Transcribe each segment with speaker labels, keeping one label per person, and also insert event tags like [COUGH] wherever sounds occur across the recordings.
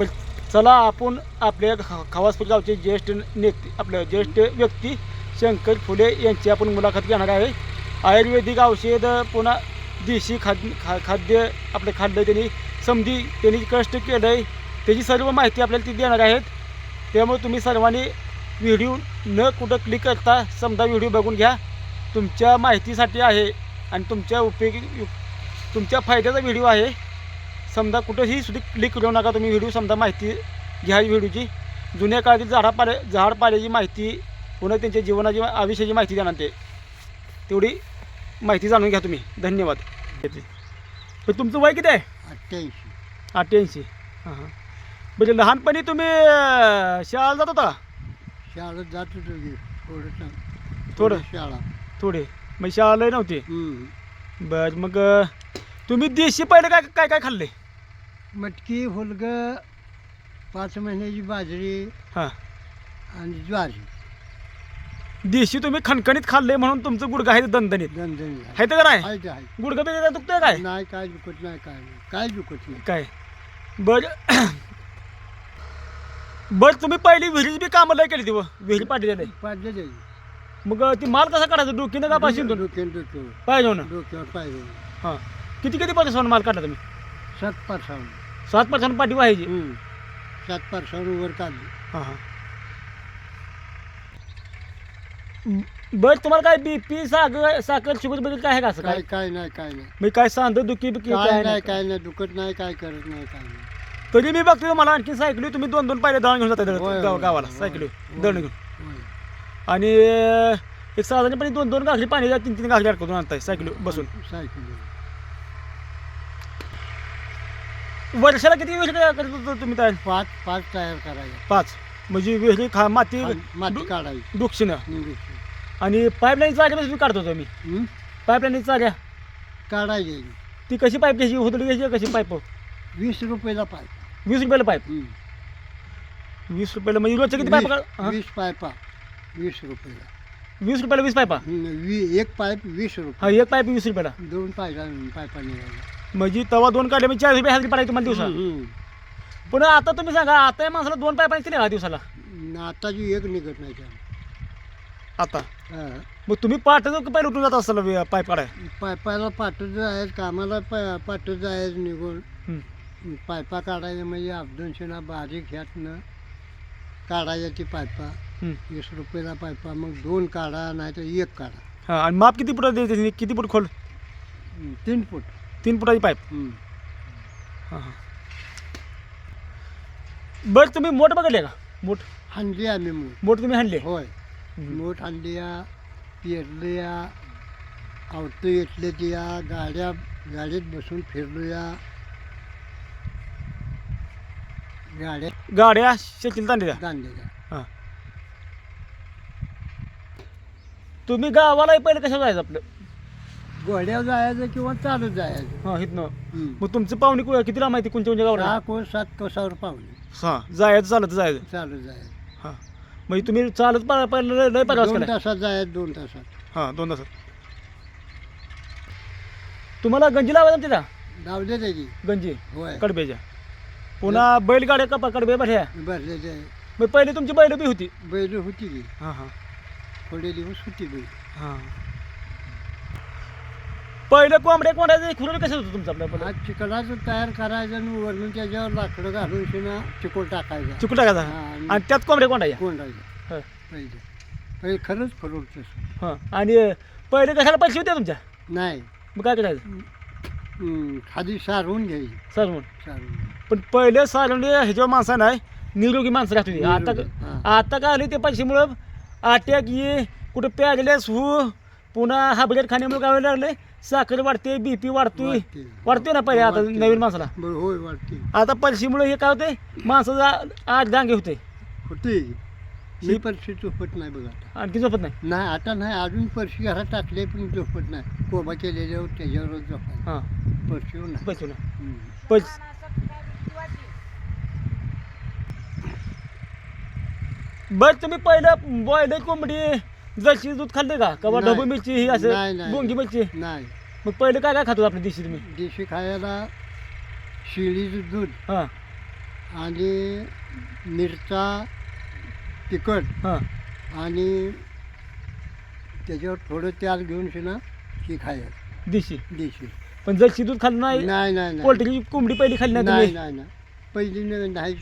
Speaker 1: बरं चला आपण आपल्या खवासपूर गावचे ज्येष्ठ नेते आपलं ज्येष्ठ व्यक्ती शंकर फुले यांची आपण मुलाखत घेणार आहे. आयुर्वेदिक औषध पुन्हा देशी खाद्य खा खाद्य आपलं खाल्लं त्यांनी समधी त्यांनी कष्ट केलं आहे त्याची सर्व माहिती आपल्याला ती देणार आहेत. त्यामुळे तुम्ही सर्वांनी व्हिडिओ न कुठं क्लिक करता समजा व्हिडिओ बघून घ्या. तुमच्या माहितीसाठी आहे आणि तुमच्या उपयोगी तुमच्या फायद्याचा व्हिडिओ आहे. समजा कुठंही सुद्धा क्लिक करू नका तुम्ही. व्हिडिओ समजा माहिती घ्या व्हिडिओची जुन्या काळातील झाडापाले झाडपाल्याची माहिती पुन्हा त्यांच्या जीवनाची आयुष्याची माहिती देणार ते. तेवढी माहिती जाणून घ्या तुम्ही. धन्यवाद. पण तुमचं वय किती आहे?
Speaker 2: अठ्ठ्याऐंशी.
Speaker 1: अठ्ठ्याऐंशी. हां हां. म्हणजे लहानपणी तुम्ही अं, शाळेला जात होता?
Speaker 2: शाळेत जात होतो थोडं
Speaker 1: थोडं?
Speaker 2: शाळा.
Speaker 1: थोडे. मग शाळा लय नव्हती. बरं मग तुम्ही देशी पहिले काय काय काय खाल्ले?
Speaker 2: मटकी हुलग पाच महिन्याची बाजरी
Speaker 1: हां.
Speaker 2: आणि ज्वारी.
Speaker 1: देशी तुम्ही खणखणीत खाल्ले म्हणून तुमचं गुडघा आहे दणदणीत.
Speaker 2: दणदणी
Speaker 1: आहे. तर काय?
Speaker 2: आहे ते आहे.
Speaker 1: गुडघा बिडघा दुखतंय काय?
Speaker 2: नाही काय दुखत नाही काय नाही. काय दुखत नाही.
Speaker 1: काय? बर. बर तुम्ही पहिली विहिरीची बी कामं लय केली ती व. विहिरी
Speaker 2: पाडले ते
Speaker 1: मग ती माल कसा काढायचा? डोकीनं का पाशी
Speaker 2: डोक्यावर डोक्यावर
Speaker 1: पाहिजे ना
Speaker 2: डोक्यावर पाहिजे
Speaker 1: हां. किती किती पर्सेंट माल काढला तुम्ही?
Speaker 2: सात पारसावर
Speaker 1: सात पर्सेंट पाठी
Speaker 2: हम्म. सात पारसावर वर काढली
Speaker 1: हां हां. बर तुम्हाला काय बी पी साखर साखर शुगरबद्दल काय आहे का असं
Speaker 2: काय
Speaker 1: काय?
Speaker 2: काय नाही काय नाही.
Speaker 1: मी काय सांगतो दुखी बिकी
Speaker 2: काय नाही काय नाही दुखत नाही काय करत नाही काय नाही.
Speaker 1: तरी मी बघतो मला आणखी सायकली तुम्ही दोन दोन पायले दळण घेऊन जाता
Speaker 2: होय,
Speaker 1: गाव गावाला
Speaker 2: होय,
Speaker 1: सायकली
Speaker 2: होय.
Speaker 1: दळण घेऊन.
Speaker 2: होय.
Speaker 1: आणि एक साधारणपणे दोन दोन गाठली पाणी तीन तीन गाठली अडकवून आणताय सायकली बसून.
Speaker 2: सायकल.
Speaker 1: वर्षाला किती विहिरी काय करत होतो तुम्ही तयार?
Speaker 2: पाच पाच तयार करायच्या
Speaker 1: पाच. म्हणजे विहिरी खा माती
Speaker 2: आणि माती काढायची. निघायची.
Speaker 1: आणि पाईपलाईन चार्या तुम्ही काढत होतो मी
Speaker 2: हं?
Speaker 1: पाईपलाईन चार्या
Speaker 2: काढायची.
Speaker 1: ती कशी पाईप घ्यायची? होतडी घ्यायची कशी पाईप
Speaker 2: वीस रुपयाला पाय.
Speaker 1: वीस रुपयाला पाईप
Speaker 2: हं.
Speaker 1: वीस रुपयाला म्हणजे रोजच्या किती पाईप
Speaker 2: वीस वीस पायपा. वीस रुपयाला.
Speaker 1: वीस रुपयाला वीस पाईपा
Speaker 2: हं, वी एक पाईप वीस
Speaker 1: हा
Speaker 2: रुपये
Speaker 1: एक पाईप वीस रुपयाला.
Speaker 2: दोन पायपा पायपा निघायला
Speaker 1: म्हणजे तवा दोन काढले म्हणजे चार रुपये हजरी पडायची तुम्हाला दिवसा
Speaker 2: हं.
Speaker 1: पण आता तुम्ही सांगा आता या माणसाला दोन पाईप किती हा दिवसाला?
Speaker 2: न आताची एक निघत नाही त्या.
Speaker 1: आता?
Speaker 2: हा.
Speaker 1: मग तुम्ही पाठच पहिले उठून जात असाल वे- पाईप काढाय
Speaker 2: पायपाला पाठवत जायचं कामाला पाय पाठवत जायचं निघून.
Speaker 1: हं.
Speaker 2: पायपा काढायच्या म्हणजे अपदोनशेना बारीक ह्यातनं काढायच्या ती पायपा. वीस रुपयाला पायपा मग दोन काढा नाही तर एक काढा.
Speaker 1: हा आणि माप किती फुट किती फूट खोल?
Speaker 2: तीन फूट.
Speaker 1: तीन फुटाची पाईप.
Speaker 2: हं.
Speaker 1: हां हां. बरं तुम्ही मोठ बघितले का? मोठ.
Speaker 2: हाणली आम्ही मूठ.
Speaker 1: मोठ तुम्ही हाणले?
Speaker 2: होय. मूठ हाणल्या पेरल्या आवतं येतले या गाड्या गाडीत बसून फिरलोया. गाड्या
Speaker 1: गाड्या शेतील तांडल्या
Speaker 2: बांधलेल्या
Speaker 1: हां. तुम्ही गावाला पहिले कसं जायचं आपलं?
Speaker 2: घोड्यावर जायचं किंवा चालत जायचं.
Speaker 1: हां इथनं. मग तुमचं पाहुणे कु- कितीला माहिती कोणत्या कोणत्या गावाला?
Speaker 2: सहा कोस सात कोसावर पाहुणे.
Speaker 1: हां जायचं चालत जायचं.
Speaker 2: चालत जायचं.
Speaker 1: हां. म्हणजे तुम्ही चालत पा- पहिलं लय- लय प्रवास
Speaker 2: दोन तासात जायचं दोन तासात.
Speaker 1: हां दोन तासात. तुम्हाला गंजी लावायला तिला
Speaker 2: धावले त्याची
Speaker 1: गंजी?
Speaker 2: होय.
Speaker 1: कडब्याच्या. पुन्हा बैलगाड्या का कडबे
Speaker 2: भरले ते
Speaker 1: मग पहिले तुमची बैल बी होती?
Speaker 2: बैल होती की.
Speaker 1: हां हां.
Speaker 2: थोडे दिवस होती बैल.
Speaker 1: हां. पहिलं कोंबड्या कोंबड्याचं खुरलं कसं होतं तुमचं आपलं पहिलं
Speaker 2: आज तयार करायचं आणि वरून त्याच्यावर लाकडं घालून शिना चिकोल टाकायचा.
Speaker 1: चिकू टाकायचा?
Speaker 2: हा, आणि
Speaker 1: आणि त्यात कोंबड्या कोंडायच्या
Speaker 2: कोंडायचं
Speaker 1: हां.
Speaker 2: पहिले. पहिले खरंच फरवत तसं
Speaker 1: हां. आणि पहिले कशाला पैसे होते तुमच्या?
Speaker 2: नाही.
Speaker 1: मग काय करायचं?
Speaker 2: हं, खाली सारवून घ्यायची.
Speaker 1: सर म्हणून
Speaker 2: सारवून.
Speaker 1: पण पहिले सारवणे ह्याच्यावर माणसं नाही निरोगी माणसं राहत होती. आता
Speaker 2: हां.
Speaker 1: आता काय आली ते पैशामुळं? अटॅक ये कुठं प्यागलेस हू. पुन्हा हाबरेट खाण्यामुळे काय व्हायला लागले साखर वाढते बीपी वाढतोय.
Speaker 2: वाढते.
Speaker 1: वाढतोय ना पहिले आता
Speaker 2: वाढते.
Speaker 1: नवीन माणसाला?
Speaker 2: बरं होय वाटते
Speaker 1: आता पैशामुळे हे काय होते? माणसाचा आठ डांगे होते.
Speaker 2: होते. मी परशी झोपत नाही बघा आता.
Speaker 1: आणखी झोपत नाही?
Speaker 2: नाही आता नाही अजून परशी घरात टाकले पण झोपत नाही. कोबा केलेल्यावर त्याच्यावरच झोपायचं
Speaker 1: हां.
Speaker 2: परशीवर नाही
Speaker 1: पैसे ना
Speaker 2: हं.
Speaker 1: पैसे बरं तुम्ही पहिलं बॉयलर कोंबडी जर्सी दूध खाल्ले का? कवा
Speaker 2: नाही.
Speaker 1: डबू मिरची ही
Speaker 2: नाही,
Speaker 1: असं
Speaker 2: नाही.
Speaker 1: बोंगी मिरची?
Speaker 2: नाही.
Speaker 1: मग पहिले काय काय खातो आपल्या दिवशी तुम्ही?
Speaker 2: देशी खायला शिळीचं दूध
Speaker 1: हां.
Speaker 2: आणि मिरचा तिखट
Speaker 1: हां.
Speaker 2: आणि त्याच्यावर थोडं तेल घेऊन शिना ही खायचं.
Speaker 1: देशी?
Speaker 2: देशी.
Speaker 1: पण जर दूध खाल्लं नाही
Speaker 2: नाही नाही नाही.
Speaker 1: पोल्ट्रीची कोंबडी पहिली खाल्ली नाही
Speaker 2: नाही
Speaker 1: तुम्ही?
Speaker 2: नाही नाही. पहिली न- नाही.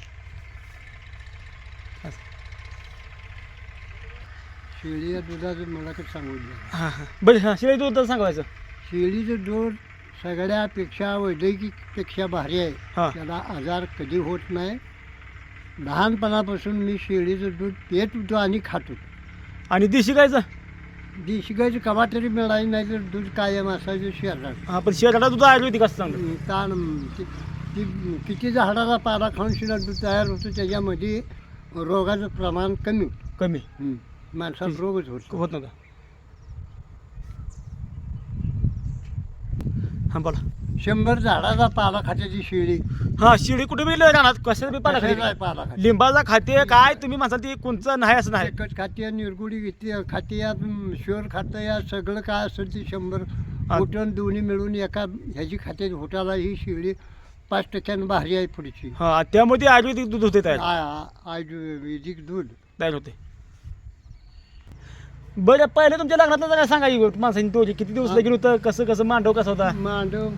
Speaker 2: शेळीच्या दुधाचं मला काही सांगू द्या
Speaker 1: हां हां. बरं हां शिवाय दूध सांगायचं.
Speaker 2: शेळीचं दूध सगळ्यापेक्षा वैद्यकीपेक्षा भारी आहे.
Speaker 1: हां.
Speaker 2: त्याला आजार कधी होत नाही. लहानपणापासून मी शेळीचं दूध पित होतो आणि खात
Speaker 1: आणि देशी गायचं
Speaker 2: देशी गायचं कवा तरी मिळाली नाही तर दूध कायम असायचं शहरात
Speaker 1: हां पण शेळाला दूध आयुर्वेदिक असतं चांगलं
Speaker 2: ताण ती ती किती झाडाला पाला खाऊन शिला दूध तयार होतं त्याच्यामध्ये रोगाचं प्रमाण कमी.
Speaker 1: कमी.
Speaker 2: हं. माणसाला रोगच होतो
Speaker 1: होत नव्हतं हां बोला
Speaker 2: शंभर झाडाचा पाला खाते ती शेळी.
Speaker 1: हां शिडी कुठे बी राहणार कशाला बी पाला
Speaker 2: पाला खाते
Speaker 1: लिंबाचा खाते काय? तुम्ही म्हणसाल ती कोणचं नाही असं नाही.
Speaker 2: एकच खाते निरगुडी घेते खाते या शुअर खातं या सगळं काय असेल ते शंभर. होटल दोन्ही मिळून एका ह्याची खाते होटाला ही शेळी पाच टक्क्यानं भारी आहे पुढची.
Speaker 1: हां त्यामुळे ते आयुर्वेदिक दूध होते तयार.
Speaker 2: आ- आ- आयुर्वेदिक दूध.
Speaker 1: तयार होते. बरं पहिले तुमच्या लग्नातलं जरा सांगा माणसांनी तो किती दिवस लगीन होतं? कसं कसं? मांडव कसा होता?
Speaker 2: मांडव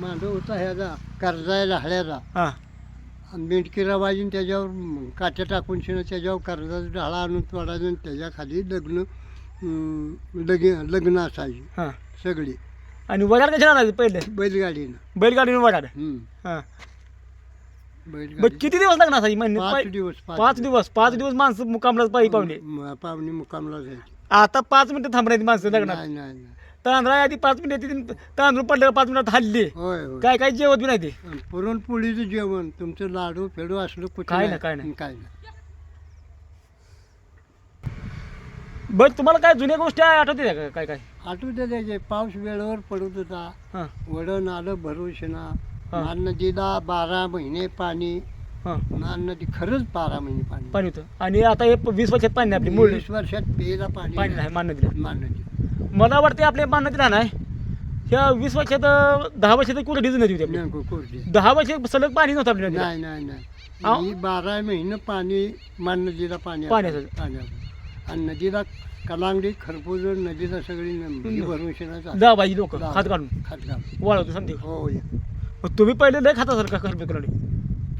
Speaker 2: मांडव होता ह्याचा. कर्जायला हळ्याचा.
Speaker 1: हां.
Speaker 2: मेंढकीला वाजून त्याच्यावर म, काट्या टाकून शिणं त्याच्यावर कर्जाचा ढाळा आणून तोडायचं आणि त्याच्याखाली लग्न अं, लगे लग्न असायची.
Speaker 1: हां.
Speaker 2: सगळी.
Speaker 1: आणि वगार कशा आणायचे पहिले?
Speaker 2: बैलगाडीनं.
Speaker 1: बैलगाडीने वगार
Speaker 2: हं.
Speaker 1: हां बरं
Speaker 2: बैलगाडी
Speaker 1: किती दिवस लागणार असायची? महिने
Speaker 2: पाच दिवस
Speaker 1: पाच दिवस. पाच दिवस माणसं मुकामला पाहिजे पाहुणे
Speaker 2: म, पाहुणे मुक्कामला जायची
Speaker 1: आता पाच मिनिटं थांबण्याची माणसं लग्नात.
Speaker 2: नाही नाही नाही.
Speaker 1: तांदळा आधी पाच मिनिटं येते तांदूळ पडल्यावर पाच मिनिटात हल्ली.
Speaker 2: होय होय.
Speaker 1: काय काय जेवत बी नाही ते.
Speaker 2: आणि पुरणपोळीचं जेवण तुमचं लाडू फेडू असलं कुठं
Speaker 1: काय नाही, काय नाही.
Speaker 2: काय नाही.
Speaker 1: बरं तुम्हाला काय जुन्या गोष्टी आठवते का? काय काय?
Speaker 2: आठवते त्याचे पाऊस वेळेवर पडत होता.
Speaker 1: हां.
Speaker 2: वडं नालं भरूशना
Speaker 1: हा.
Speaker 2: मान नदीला बारा महिने पाणी.
Speaker 1: हां.
Speaker 2: मान नदी खरंच बारा महिने पाणी.
Speaker 1: पाणी होतं. आणि आता हे वीस वर्षात पाणी नाही आपली मूळ
Speaker 2: वीस वर्षात पेला पाणी
Speaker 1: पाणी नाही. मान नदीला
Speaker 2: मान नदी
Speaker 1: मला वाटते आपल्या मान नदीला नाही ह्या वीस वर्षात अं, दहा वर्षात कुठे नदी होती आपली?
Speaker 2: नेमकं कोरडी
Speaker 1: दहा वर्ष सलग पाणी नव्हतं आपल्या नदीला.
Speaker 2: नाही नाही नाही. ही बारा महिने पाणी मान नदीला पाणी
Speaker 1: पाणी
Speaker 2: असायचं,
Speaker 1: असायचं.
Speaker 2: पाणी असायचं. आणि नदीला कलांगडी खरपूज नदीला सगळी न- ही भरून शेणाचा
Speaker 1: दहा बाई लोक खात काढून
Speaker 2: खात घाल
Speaker 1: वाळवतो समजे
Speaker 2: हो या.
Speaker 1: मग तुम्ही पहिले लय खाता सर का खरबे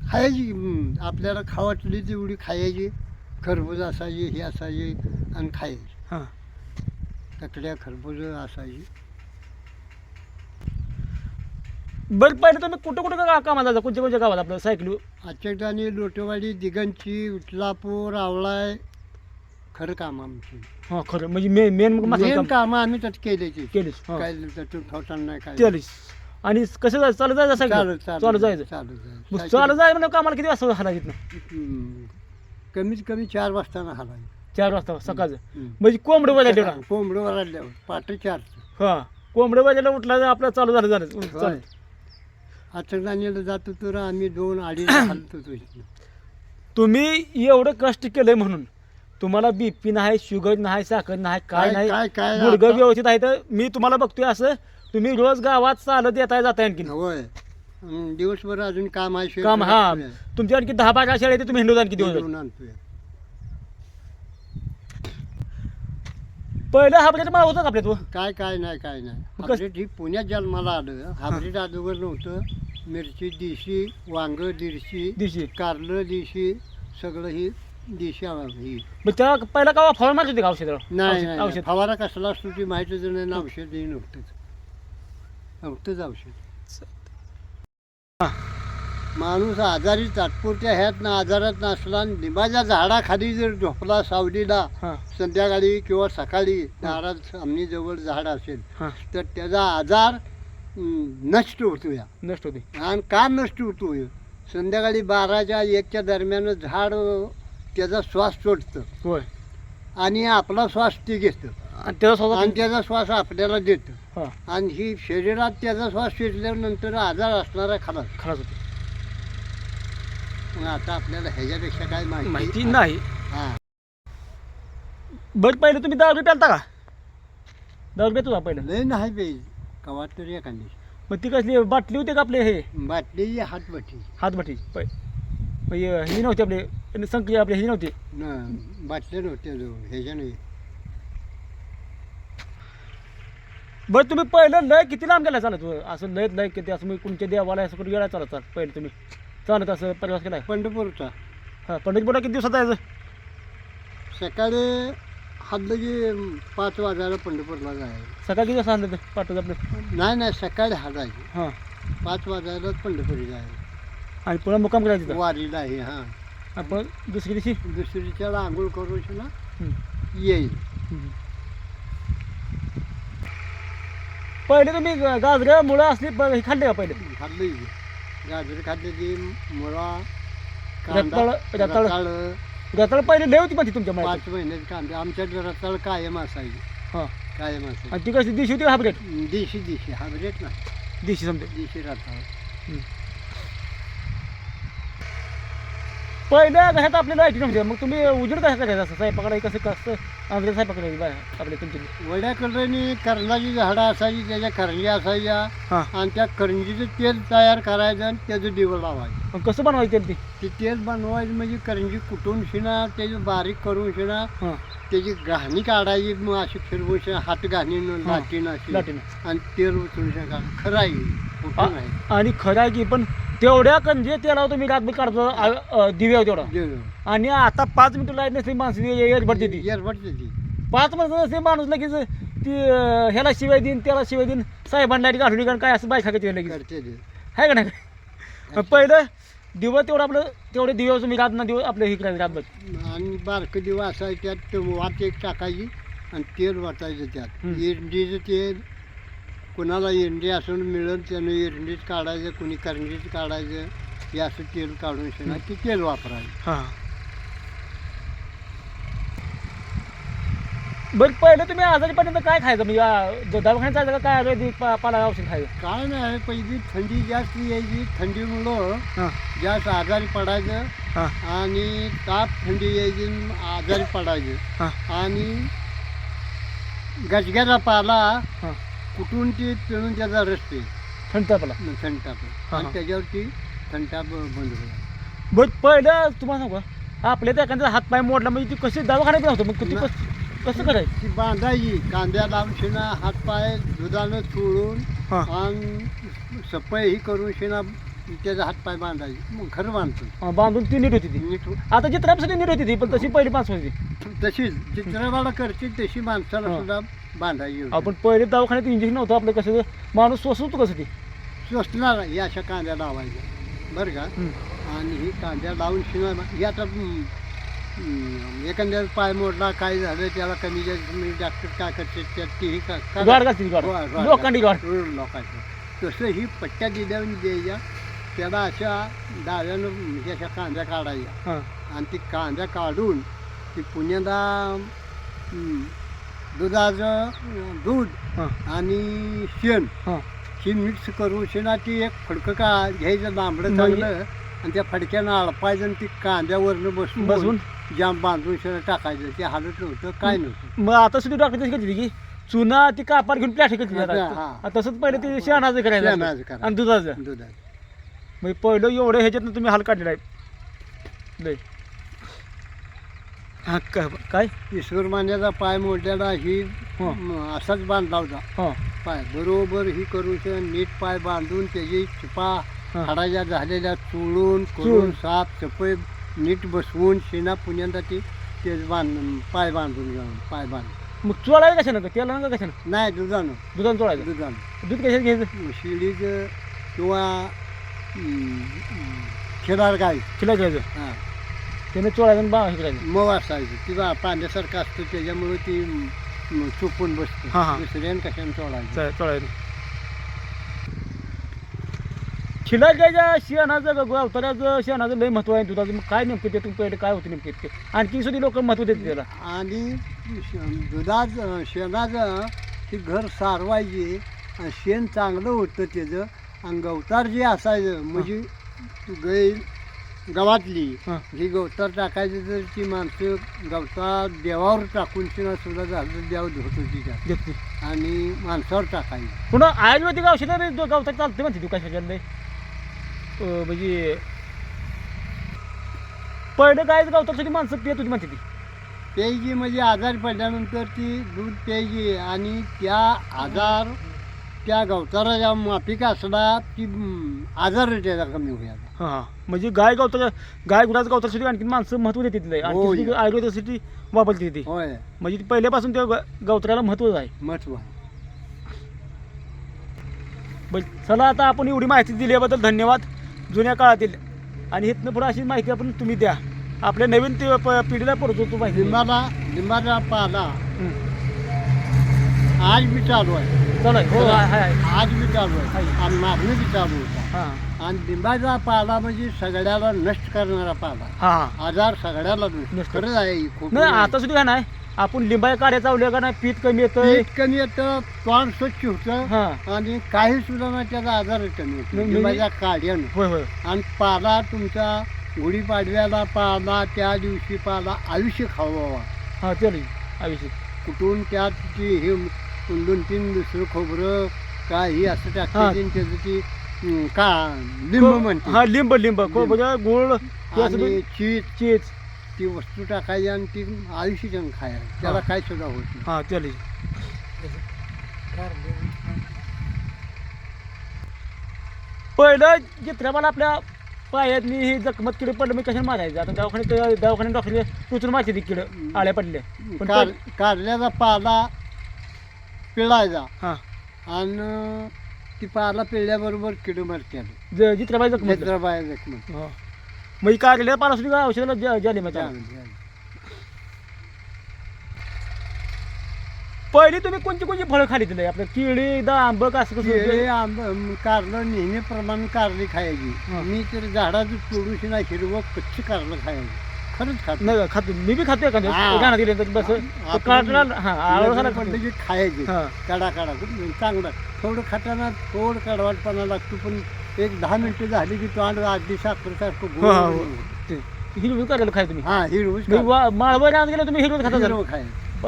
Speaker 2: खायची आपल्याला खावाटली तेवढी खायची खरबूज असायची ही असायची आणि खायची.
Speaker 1: हां.
Speaker 2: ककड्या खरबूज असायची.
Speaker 1: बरं पहिले तुम्ही कुठं कुठं का कामाला जायचं कोणत्या कोणत्या गावात आपलं सायकल?
Speaker 2: अचकदानी लोटेवाडी दिगंची उटलापूर आवळाय खरं काम आमची.
Speaker 1: हां खरं. म्हणजे मेन मेन मग
Speaker 2: मेन
Speaker 1: काम.
Speaker 2: कामं आम्ही त्यात केल्याची
Speaker 1: केलीच हां.
Speaker 2: काय त्यातून ठेवताना नाही काय.
Speaker 1: चालीस आणि कसं जायचं चालू जायचं
Speaker 2: चालू
Speaker 1: सायकल चालू जायचं.
Speaker 2: चालू
Speaker 1: मग
Speaker 2: जायचं
Speaker 1: चालू जायचं म्हणजे कामाला किती वाजता हलायचं ना
Speaker 2: हं. कमीत कमी चार वाजता हालाय
Speaker 1: चार वाजता सकाळचं. म्हणजे कोंबडं ठेवणार
Speaker 2: कोंबडं वराडल्यावर पाटे चारचं.
Speaker 1: हां. कोंबडं वाजायला उठला तर आपलं चालू झालं झालं
Speaker 2: होय. जातो तर आम्ही दोन अडीच [COUGHS] हालतो तो इथनं.
Speaker 1: तुम्ही एवढं कष्ट केलंय म्हणून. तुम्हाला बीपी नाही शुगर नाही साखर नाही काय नाही.
Speaker 2: काय काय
Speaker 1: गुडघं
Speaker 2: आता-
Speaker 1: व्यवस्थित आहे तर मी तुम्हाला बघतोय असं. तुम्ही रोज गावात चालत येताय जाताय आणखी
Speaker 2: होय. हं, दिवसभर अजून काम आहे
Speaker 1: काम हा.
Speaker 2: असतोय.
Speaker 1: तुमच्या आणखी दहा बारा शाळा येते तुम्ही हिंडू आणखी दिवस
Speaker 2: घेऊन आणतोय.
Speaker 1: पहिलं हा बजेट मला होतं का आपल्या तो
Speaker 2: काय काय नाही काय नाही.
Speaker 1: मग कस-
Speaker 2: हायब्रिड ही पुण्यात जन्माला आलं. हायब्रिड अगोदर नव्हतं. मिरची देशी वांग दीडशी
Speaker 1: दिवशी
Speaker 2: कारलं देशी सगळं ही देशी आव- ही.
Speaker 1: मग त्या पहिला का फळ मारत होते का
Speaker 2: नाही
Speaker 1: औषध-
Speaker 2: नाही
Speaker 1: औषध?
Speaker 2: फवारा कसला असतो ती माहितीच नाही ना औषधही नव्हतंच नव्हतंच औषध. माणूस आजारी तात्पुरत्या ह्यात ना आजारात नसला आणि लिंबाच्या झाडाखाली जर झोपला सावलीला संध्याकाळी किंवा सकाळी दारात सामनीजवळ झाड असेल तर त्याचा आजार नष्ट होतो या
Speaker 1: नष्ट होते
Speaker 2: आणि का नष्ट होतो? संध्याकाळी बाराच्या एकच्या दरम्यान झाड त्याचा श्वास सोडतं.
Speaker 1: होय.
Speaker 2: आणि आपला श्वास ते घेतं. आणि त्याचा श्वास आपल्याला देतं.
Speaker 1: हां.
Speaker 2: आणि ही शरीरात त्याचा श्वास शिरल्यानंतर आजार असणारा खलास
Speaker 1: खराच होते.
Speaker 2: मग आता आपल्याला ह्याच्यापेक्षा काय
Speaker 1: माहिती?
Speaker 2: माहिती
Speaker 1: नाही.
Speaker 2: हा.
Speaker 1: बरं पहिलं तुम्ही दहा रुपये प्यालता का? दहा रुपये तुझा पहिलं.
Speaker 2: लय नाही पाहिजे कवा तरी एखादी.
Speaker 1: मग ती कसली बाटली होती का आपले हे?
Speaker 2: बाटली हातबटी
Speaker 1: हातबाटी पै ही नव्हती आपले. संख्या आपली ही नव्हती.
Speaker 2: न बाटल्या नव्हत्या ह्याच्या नाही
Speaker 1: बरं तुम्ही पहिलं लय किती लांब गेला चालत? असं लय लय किती असं मी कोणत्या देवाला असं कुठे गेला चालत पहिलं तुम्ही. चालत असं प्रवास केला
Speaker 2: पंढरपूरचा.
Speaker 1: हां पंढरपूरला किती दिवसात जायचं?
Speaker 2: सकाळी हल्लं की पाच वाजायला पंढरपूरला जायचं.
Speaker 1: सकाळी किती वाजता आणलं पाठवत आपलं?
Speaker 2: नाही नाही सकाळी हाडायची
Speaker 1: हां.
Speaker 2: पाच वाजायलाच पंढरपुरी जायचं.
Speaker 1: आणि पुन्हा मुक्काम करायचं तिथं.
Speaker 2: वारीला आहे हां.
Speaker 1: आपण दुसरी दिवशी?
Speaker 2: दुसरीच्याला आंघोळ करून ना
Speaker 1: हं.
Speaker 2: येईल.
Speaker 1: हं. पहिले तुम्ही गाजरं मुळं असली ब- हे खाल्ले का पहिले?
Speaker 2: खाल्ली. गाजर खाल्लेली मुळा
Speaker 1: रताळ- रताळ. पहिले लय होती पण ती तुमच्या मळ्यात.
Speaker 2: पाच महिन्यात कांदा. आमच्या रताळ कायम असायची.
Speaker 1: हां.
Speaker 2: कायम असायची.
Speaker 1: आणि ती कशी दिवशी होती हाबरेट
Speaker 2: दिशी दिशी. हा रेट ना
Speaker 1: दिवशी समजे.
Speaker 2: दिशी रताळ.
Speaker 1: पहिल्या घरात आपली लाइट नव्हती. मग तुम्ही उजेड कशा करायचं असं स्वयंपाकडे कसं कसं आंध्र स्वयंपाकडे आपले तुमचे.
Speaker 2: वड्या कलरनी करंजाची झाडं असायची त्याच्या करंजी असायच्या.
Speaker 1: हां.
Speaker 2: आणि त्या करंजीचं तेल तयार करायचं आणि त्याचं दिवं लावायचं.
Speaker 1: मग कसं बनवायचं ती?
Speaker 2: ते तेल बनवायचं म्हणजे करंजी कुटून शिना त्याची बारीक करून शिना
Speaker 1: हां.
Speaker 2: त्याची घाणी काढायची मग अशी फिरवून हात घाणीनं
Speaker 1: हा.
Speaker 2: लाटीनं अशी.
Speaker 1: लाटीनं
Speaker 2: आणि तेल उचलून शिना खरं आहे कुठून आहे.
Speaker 1: आणि खरं आहे की पण तेवढ्या कंजे तेलावर तुम्ही रातभर काढतो आ- अ, दिव्यावर तेवढा. आणि आता पाच मिनिटं लाइट नसली माणसं एअरबडते ती
Speaker 2: एरबडते ती
Speaker 1: पाच माणसं नसली माणूस लगेच ती अ, ह्याला शिवाय देईन त्याला शिवाय देईन साहेबांना लाइट काढून कारण काय असं बाय खायचं लगेच. आहे का नाही? मग पहिलं दिवस तेवढं आपलं तेवढे दिवस तुम्ही रात ना दिवस आपलं हे करायचं रातभर.
Speaker 2: आणि बारकं दिवा असायचं त्यात ते वात एक टाकायची आणि तेल वाटायचं त्यात.
Speaker 1: हं.
Speaker 2: इरंडीचं तेल कुणाला इरंडी असून मिळेल त्यानं इरंडीच काढायचं कुणी करंजीच काढायचं हे असं तेल काढून शेणा ते तेल वापरायचं.
Speaker 1: हां. बरं पहिलं तुम्ही आजारीपर्यंत काय खायचं? म्हणजे आ, द- दवाखान्यात जायचं का काय आयुर्वेदिक पा पाला औषध खायचं?
Speaker 2: काय नाही पहिली थंडी जास्त यायची. थंडीमुळं
Speaker 1: हां.
Speaker 2: जास्त आजारी पडायचं
Speaker 1: हां.
Speaker 2: आणि ताप थंडी यायची आणि आजारी पडायचं.
Speaker 1: हां.
Speaker 2: आणि गजग्याचा पाला
Speaker 1: हां.
Speaker 2: कुठून ते पिळून त्याचा रस पे
Speaker 1: थंड तापाला
Speaker 2: थंडताप.
Speaker 1: हा,
Speaker 2: आणि
Speaker 1: हा.
Speaker 2: त्याच्यावरती थंडताप बंद होईल
Speaker 1: बरं पहिलं तुम्हाला सांगू का? आपल्या त्या एखाद्या हात पाय मोडला म्हणजे ती कशी दवाखान्यात नव्हतं मग किती. कसं कसं करायचं?
Speaker 2: ती बांधायची कांद्या लावून शिना हातपाय दुधानं चोळून
Speaker 1: हां.
Speaker 2: आणि सफाई ही करून शिना त्याचा हातपाय बांधायची. मग खरं बांधतो.
Speaker 1: हां, बांधून ती नीट होती ती.
Speaker 2: नीट हो-
Speaker 1: आता चित्रापासून नीट होती ती पण तशी पहिली पाच होती
Speaker 2: तशीच चित्रवाडा करते तशी माणसाला
Speaker 1: हा.
Speaker 2: सुद्धा बांधायची होती.
Speaker 1: आपण पहिले दवाखान्यात इंजेक्शन नव्हतं आपलं कसं माणूस स्वस्त कसं ती?
Speaker 2: स्वस्तणार या अशा कांद्या लावायच्या. बरं का? आणि ही कांद्या लावून हम्म, हम्म, एखाद्या पाय मोडला काय झालं त्याला कमी जास्त म्हणजे डॉक्टर काय करते त्यात तीही का का-
Speaker 1: गाड घालते गाड
Speaker 2: गाड- गाड-
Speaker 1: लोखंडी गाड
Speaker 2: रोड लोकांचं तसं ही पट्ट्या दिल्यावर द्यायच्या. त्याला अशा डाव्यानं म्हणजे अशा कांद्या काढायच्या.
Speaker 1: हां.
Speaker 2: आणि ती कांद्या काढून ती पुण्याला दुधाचं दूध
Speaker 1: हां.
Speaker 2: आणि शेण.
Speaker 1: हां.
Speaker 2: ही मिक्स करून शेणा ती एक फडकं का घ्यायचं लांबडं
Speaker 1: म्हणजे-
Speaker 2: चांगलं आणि त्या फडक्यानं अडपायचं आणि ती कांद्यावरनं बसून
Speaker 1: बसवून
Speaker 2: जाम बांधून शेण टाकायचं. ते हालत नव्हतं. काय नव्हतं.
Speaker 1: मग आता सुद्धा डॉक्टर तशी करते की चुना ती कापार घेऊन प्लॅस्टिक.
Speaker 2: हा.
Speaker 1: तसंच पहिले ते शेणाचं करायचं
Speaker 2: शेणाचं
Speaker 1: असतं.
Speaker 2: करायचं.
Speaker 1: आणि दुधाचं.
Speaker 2: दुधाचं.
Speaker 1: म्हणजे पहिलं एवढं ह्याच्यातनं तुम्ही हाल काढलेला आहे. लय. हा का- काय?
Speaker 2: ईश्वर मान्याचा पाय मोडलेला ही
Speaker 1: हा.
Speaker 2: म, असाच बांधला होता.
Speaker 1: हां.
Speaker 2: पाय बरोबर ही करून ते नीट पाय बांधून त्याची चिपा
Speaker 1: हा.
Speaker 2: हाडाच्या झालेल्या चोळून
Speaker 1: चोळून.
Speaker 2: करून साफ सफाई नीट बसवून शेणा पुण्याला ती ते बांध पाय बांधून जाऊन पाय बांध
Speaker 1: मग चोळायचं कशानं का तेला का कशानं?
Speaker 2: नाही दुधानं.
Speaker 1: दुधानं चोळायचं?
Speaker 2: दुधानं.
Speaker 1: दूध कशात घ्यायचं?
Speaker 2: शिडीचं किंवा खिलार गाय
Speaker 1: खिला घ्यायचं
Speaker 2: हां.
Speaker 1: त्यानं चोळायचं आणि बा हे करायचं
Speaker 2: मऊ असायचं ती बा पाण्यासारखं असतं त्याच्यामुळे ती म, चुपून बसते.
Speaker 1: हा, हा.
Speaker 2: दुसऱ्यानं कशाने चोळायचं?
Speaker 1: च- चोळायचं. खिला घ्यायच्या शेणाचं ग- अवताराचं शेणाचं लय महत्त्व आहे दुधाचं. मग काय नेमकं ते तुम्ही पहिले काय होतं नेमकं इतके? आणखी सुद्धा लोक महत्त्व देतात त्याला.
Speaker 2: आणि श- दुधाचं शेणाचं ती घर सारवायची आणि शेण चांगलं होतं त्याचं आणि गवतार जे असायचं म्हणजे गाय गावातली.
Speaker 1: हां.
Speaker 2: ही गवतार टाकायची तर ती माणसं गवतार देवावर टाकून शिना सुद्धा झालं देव धुत होती
Speaker 1: देते.
Speaker 2: आणि माणसावर टाकायची.
Speaker 1: पुन्हा आयुर्वेदिक औषधं गवतात चालते म्हणते तू कशाच्या लय. अं, म्हणजे पहिलं गायच गावतासाठी माणसं पियत होती म्हणते ती.
Speaker 2: प्यायची म्हणजे आजारी पडल्यानंतर ती दूध प्यायची आणि त्या आजार त्या गवताराच्या माफिक असला की हम्म, आजार त्याचा कमी होईल
Speaker 1: हां. हां म्हणजे गाय गावताच्या गाय गुराचं गावतासाठी आणखी माणसं महत्त्व देते तिला
Speaker 2: होय.
Speaker 1: आणखी ती आयुर्वेदासाठी वापरते ती.
Speaker 2: होय.
Speaker 1: म्हणजे ती पहिल्यापासून त्या ग- गवताला महत्त्व आहे.
Speaker 2: महत्त्व
Speaker 1: बरं चला आता आपण एवढी माहिती दिल्याबद्दल धन्यवाद. जुन्या काळातील. आणि इथनं पुढे अशी माहिती आपण तुम्ही द्या. आपल्या नवीन ते प- पिढीला पोहोचवतो माहिती.
Speaker 2: लिंबाला लिंबाचा पाला.
Speaker 1: हं.
Speaker 2: आज बी चालू आहे.
Speaker 1: चला हो आहे.
Speaker 2: आज बी चालू आहे.
Speaker 1: आहे.
Speaker 2: आणि मागणं बी चालू होता.
Speaker 1: हां.
Speaker 2: आणि लिंबाचा पाला म्हणजे सगळ्याला नष्ट करणारा पाला.
Speaker 1: हां.
Speaker 2: आजार सगळ्याला नष्ट.
Speaker 1: नष्ट.
Speaker 2: खरंच आहे ही, खोटं
Speaker 1: नाही
Speaker 2: नाही.
Speaker 1: आता सुद्धा काय नाही. आपण लिंबाच्या काड्या चावल्या का नाही? पीठ कमी येतं
Speaker 2: पीठ कमी येतं तोंड स्वच्छ होतं.
Speaker 1: हां.
Speaker 2: आणि काही सुद्धा नाही त्याचा आजार कमी होतो.
Speaker 1: म्हणजे-
Speaker 2: लिंबाच्या काढ्यानं
Speaker 1: होय होय.
Speaker 2: आणि पाला तुमचा गुढीपाडव्याला पाला त्या दिवशी पाला आयुष्य खावावा.
Speaker 1: हां चालेल आयुष्य.
Speaker 2: कुठून त्यात ती हे दोन तीन दुसरं खोबरं काही असं
Speaker 1: हा.
Speaker 2: टाकते त्याचं ती का? लिंब म्हणते.
Speaker 1: हा लिंब लिंब. म्हणजे गुळ
Speaker 2: चीज.
Speaker 1: चीज.
Speaker 2: ती वस्तू टाकायची आणि ती आयुष्य जण खायला. त्याला. काय सुद्धा होत नाही.
Speaker 1: हा चालेल पहिलं चित्रपाला आपल्या पायातनी हे जखमत किडे पडलं मी कशाने मारायचं? आता दवाखान्यात दवाखान्यात डॉक्टर टोचून मारते ती किडं आळ्या पडल्या. पण
Speaker 2: कार कारल्याचा पाला पिळायचा.
Speaker 1: हां.
Speaker 2: आणि ती पाला पिळल्याबरोबर किड मरते
Speaker 1: ज जखमत
Speaker 2: नेत्रबाया जखम.
Speaker 1: हा. मग कारल्या पाला सुद्धा औषधाला जा- झाली मग पहिली तुम्ही कोणती कोणती फळं खाली दिले? आपलं केळी दा आंब कसं
Speaker 2: केळी आंब कारलं नेहमीप्रमाणे कारली खायची.
Speaker 1: हा.
Speaker 2: मी तर झाडाचं तोडूशी नाही हिरवं कच्ची कारलं खायची. खरंच खात.
Speaker 1: नाही खातो मी बी खातो एखाद्या
Speaker 2: हा.
Speaker 1: गाणं दिलं तर बस. काढला हा आवड झाला
Speaker 2: पडलं की खायची
Speaker 1: हा.
Speaker 2: कडा कडा खूप चांगलं. थोडं खाताना थोडं कडवाटपणा लागतो पण एक दहा मिनिटं झाली की तोंड आधी साखरेसारखं
Speaker 1: हो, हो, हो. ते हिरवी काढलेलं खाय तुम्ही.
Speaker 2: हा हिरवूच
Speaker 1: मी वा- माळवर गेलं तुम्ही हिरवत खाता
Speaker 2: हिरवं खाय.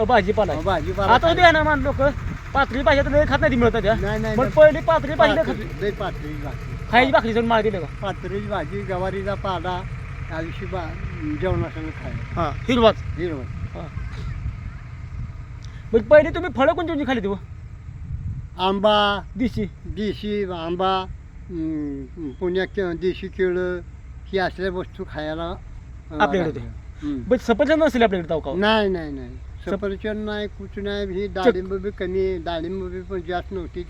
Speaker 1: भाजीपाला. आहे.
Speaker 2: भाजीपाला
Speaker 1: आता ते ना मान लोक. पातळी भाजी तर लय खात नाही ती मिळतात त्या
Speaker 2: नाही नाही
Speaker 1: पण. पहिली पातळी लय खात
Speaker 2: पातळी लय पातळी भाजी.
Speaker 1: खायची भाकरी जाऊन माळ दिलं का?
Speaker 2: पातळीची भाजी गवारीचा पाला बा जेवणासंग
Speaker 1: हा हिरवाच.
Speaker 2: हिरवं
Speaker 1: हा. पहिली तुम्ही फळं कोणती कोणती खाली तू
Speaker 2: आंबा
Speaker 1: दिशी.
Speaker 2: देशी आंबा अं, पुण्या के देशी केळं ही असल्या वस्तू खायला अं,
Speaker 1: आपल्याकडे सफरचंद नसेल आपल्याकडे तावका
Speaker 2: नाही नाही नाही. सफरचंद नाही कुच नाही ही डाळिंब बी कमी आहे. डाळिंब बी पण जास्त नव्हती.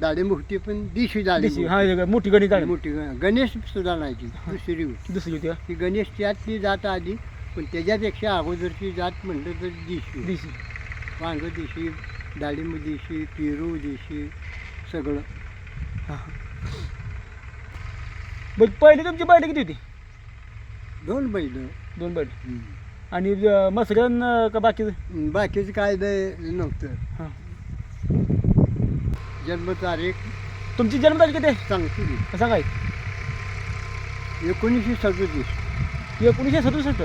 Speaker 2: डाळिंब होती पण देशी डाळिंब
Speaker 1: दिशी हा
Speaker 2: होती.
Speaker 1: हे मोठी गणी जाड
Speaker 2: मोठी ग- गणेश सुद्धा नाही ती दुसरी होती
Speaker 1: दुसरी होती हा.
Speaker 2: ती गणेश त्यातली जात आली पण त्याच्यापेक्षा अगोदरची जात म्हटलं तर देशी. होती.
Speaker 1: दिशी.
Speaker 2: वांग देशी डाळिंब देशी पेरू देशी सगळं.
Speaker 1: हा बरं पहिली तुमची बैल किती होती?
Speaker 2: दोन बैल.
Speaker 1: दोन बैल. आणि मसरण का बाकीचं?
Speaker 2: बाकीचं काय नव्हतं.
Speaker 1: हां.
Speaker 2: जन्मतारीख
Speaker 1: तुमची जन्मतारीख किती? आहे?
Speaker 2: सांगतो मी
Speaker 1: सांगा
Speaker 2: एकोणीसशे सदोतीस.
Speaker 1: एकोणीसशे सदुसष्ट?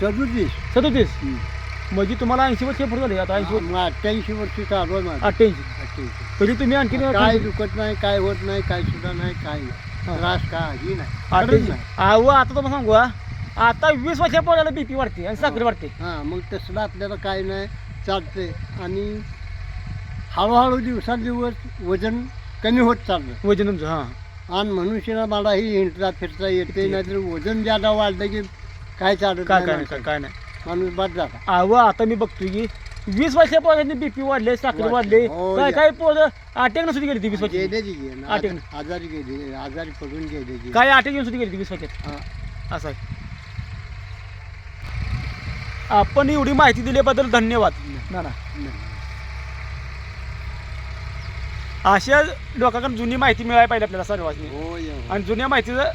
Speaker 2: सदोतीस.
Speaker 1: सदोतीस. म्हणजे तुम्हाला ऐंशी वर्ष पूर्ण झाले आता ऐंशी
Speaker 2: मग अठ्ठ्याऐंशी वर्ष चालू आहे माझं.
Speaker 1: अठ्ठ्याऐंशी.
Speaker 2: अठ्ठ्याऐंशी.
Speaker 1: तरी तुम्ही आणखी
Speaker 2: काय दुखत नाही काय होत नाही काय सुद्धा नाही काय
Speaker 1: हा.
Speaker 2: त्रास काही नाही. खरंच
Speaker 1: अठ्ठ्याऐंशी
Speaker 2: नाही.
Speaker 1: अहो आता तुम्हाला सांगू हा. आता वीस वर्षा पोराला बीपी वाढते आणि साखर वाढते.
Speaker 2: हां मग तसलं आपल्याला काय नाही चालते आणि हळूहळू दिवसादिवस वजन कमी होत चाललं
Speaker 1: वजन तुमचं हां
Speaker 2: आणि मनुष्याला मला ही हिंडता फिरता येते. नाहीतर वजन ज्यादा वाढलं की काय चालत
Speaker 1: काय काय नाही
Speaker 2: माणूस बाद झाला
Speaker 1: अहो आता मी बघतोय की वीस वर्षा पोरांनी बीपी वाढले साखर
Speaker 2: वाढले. हो,
Speaker 1: काय
Speaker 2: या.
Speaker 1: काय पोरं आटेक सुद्धा गेली ती वीस वर्ष. आठ
Speaker 2: आजारी गेले आजारी पडून गेले जी.
Speaker 1: काय आटेक सुद्धा गेली ती वीस वर्षात
Speaker 2: हा.
Speaker 1: असं आहे आपण एवढी माहिती दिल्याबद्दल धन्यवाद ना ना
Speaker 2: नाही.
Speaker 1: अशा लोकांकडून जुनी माहिती मिळायला पाहिजे आपल्याला सर्वांनी. आणि जुन्या माहितीचं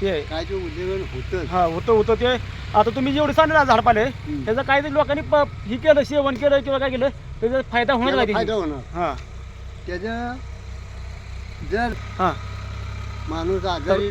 Speaker 1: हे.
Speaker 2: काय ते उद्योगन होतं
Speaker 1: हा होतं होतं ते आता तुम्ही जेवढे सांगितलं ना झाड पाले
Speaker 2: हम्म.
Speaker 1: त्याचं काहीतरी लोकांनी प- हे केलं सेवन केलं किंवा काय केलं त्याचा फायदा होणार
Speaker 2: त्याला
Speaker 1: नाही
Speaker 2: फायदा
Speaker 1: त्याचा.
Speaker 2: होणार
Speaker 1: हा
Speaker 2: त्याचं जर
Speaker 1: हा
Speaker 2: माणूस आजारी